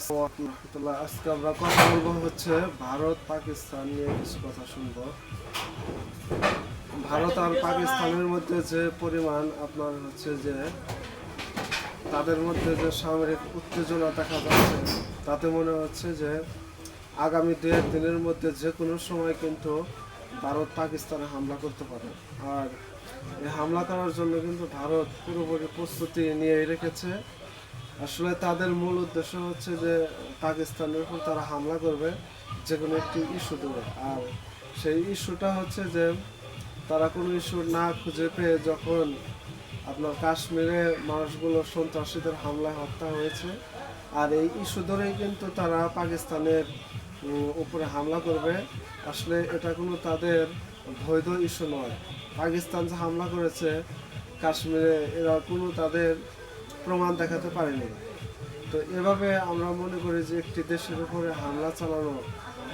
আজকে আমরা কথা বলব হচ্ছে ভারত পাকিস্তান নিয়ে কিছু কথা শুনব। ভারত আর পাকিস্তানের মধ্যে যে পরিমাণ আপনার হচ্ছে যে তাদের মধ্যে যে সামরিক উত্তেজনা দেখা যাচ্ছে, তাতে মনে হচ্ছে যে আগামী দু দিনের মধ্যে যে কোনো সময় কিন্তু ভারত পাকিস্তানে হামলা করতে পারে। আর এই হামলা করার জন্য কিন্তু ভারত পুরোপুরি প্রস্তুতি নিয়ে রেখেছে। আসলে তাদের মূল উদ্দেশ্য হচ্ছে যে পাকিস্তানের উপর তারা হামলা করবে যে কোনো একটি ইস্যু দেবে আর সেই ইস্যুটা হচ্ছে যে তারা কোনো ইস্যু না খুঁজে পেয়ে যখন আপনার কাশ্মীরে মানুষগুলো সন্ত্রাসীদের হামলায় হত্যা হয়েছে, আর এই ইস্যু ধরেই কিন্তু তারা পাকিস্তানের উপরে হামলা করবে। আসলে এটা কোনো তাদের বৈধ ইস্যু নয়। পাকিস্তান যে হামলা করেছে, কাশ্মীরে এরা কোনো তাদের প্রমাণ দেখাতে পারেনি। তো এভাবে আমরা মনে করি যে একটি দেশের উপরে হামলা চালানো,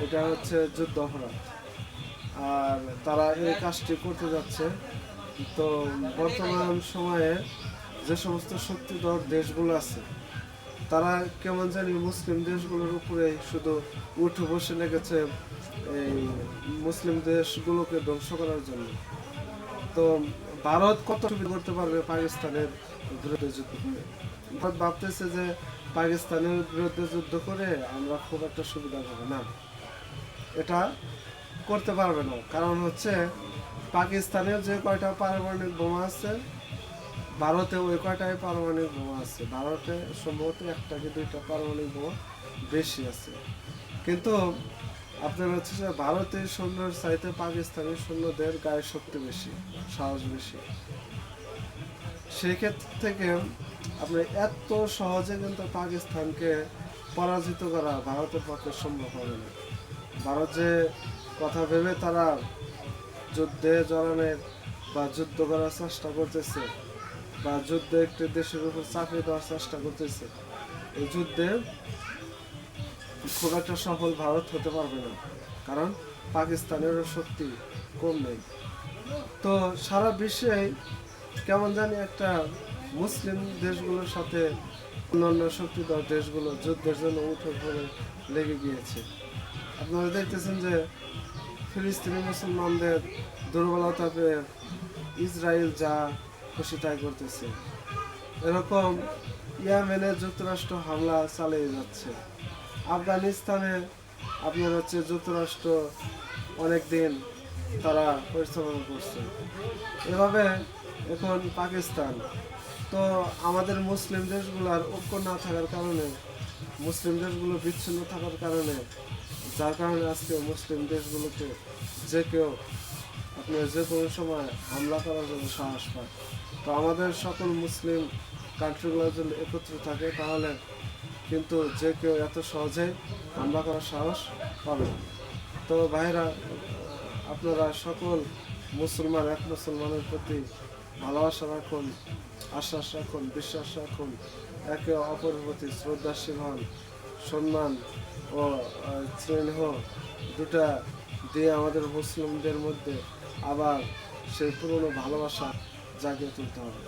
এটা হচ্ছে যুদ্ধ অপরাধ। আর তারা এই কাজটি করতে যাচ্ছে। তো বর্তমান সময়ে যে সমস্ত শক্তিধর দেশগুলো আছে, তারা কেমন জানি মুসলিম দেশগুলোর উপরে শুধু উঠে বসে লেগেছে এই মুসলিম দেশগুলোকে ধ্বংস করার জন্য। তো ভারত কত করতে পারবে পাকিস্তানের বিরুদ্ধে যুদ্ধ করে? ভারত ভাবতেছে যে পাকিস্তানের বিরুদ্ধে যুদ্ধ করে আমরা খুব একটা সুবিধা পাবো না। এটা করতে পারবে না। কারণ হচ্ছে পাকিস্তানের যে কয়টা পারমাণবিক বোমা আছে ভারতে ওই কয়টাই পারমাণবিক বোমা আছে। ভারতে সম্ভবত একটা কি দুইটা পারমাণবিক বোমা বেশি আছে। কিন্তু আপনার হচ্ছে যে ভারতের সৈন্যের চাইতে পাকিস্তানের সৈন্যদের গায়ে শক্তি বেশি, সাহস বেশি। সেই ক্ষেত্র থেকে আপনি এত সহজে কিন্তু পাকিস্তানকে পরাজিত করা ভারতের পক্ষে সম্ভব হবে না। ভারত যে কথা ভেবে তারা যুদ্ধে জড়ানোর বা যুদ্ধ করার চেষ্টা করতেছে বা যুদ্ধে একটি দেশের উপর চাকরি দেওয়ার চেষ্টা করতেছে, এই যুদ্ধে খুব একটা সফল ভারত হতে পারবে না, কারণ পাকিস্তানেরও শক্তি কম নেই। তো সারা বিশ্বে কেমন জানি একটা মুসলিম দেশগুলোর সাথে অন্যান্য শক্তিধর দেশগুলো যুদ্ধের জন্য উঠে পড়ে লেগে গিয়েছে। আপনারা দেখতেছেন যে ফিলিস্তিনি মুসলমানদের দুর্বলতা পেয়ে ইসরায়েল যা খুশি তাই করতেছে। এরকম ইয়ামেনে যুক্তরাষ্ট্র হামলা চালিয়ে যাচ্ছে। আফগানিস্তানে আপনার হচ্ছে যুক্তরাষ্ট্র অনেক দিন তারা পরিচালনা করছে। এভাবে এখন পাকিস্তান। তো আমাদের মুসলিম দেশগুলোর ঐক্য না থাকার কারণে, মুসলিম দেশগুলো বিচ্ছিন্ন থাকার কারণে, যার কারণে আজকে মুসলিম দেশগুলোকে যে কেউ আপনার যে কোনো সময় হামলা করার জন্য সাহস পায়। তো আমাদের সকল মুসলিম কান্ট্রিগুলো যদি একত্র থাকে, তাহলে কিন্তু যে কেউ এত সহজে হামলা করার সাহস পাবে। তো ভাইরা, আপনারা সকল মুসলমান, এক মুসলমানের প্রতি ভালোবাসা রাখুন, আশ্বাস রাখুন, বিশ্বাস রাখুন, একে অপরের প্রতি শ্রদ্ধাশীল হন, সম্মান ও স্নেহ দুটা দিয়ে আমাদের মুসলিমদের মধ্যে আবার সেই পুরনো ভালোবাসা জাগিয়ে তুলতে হবে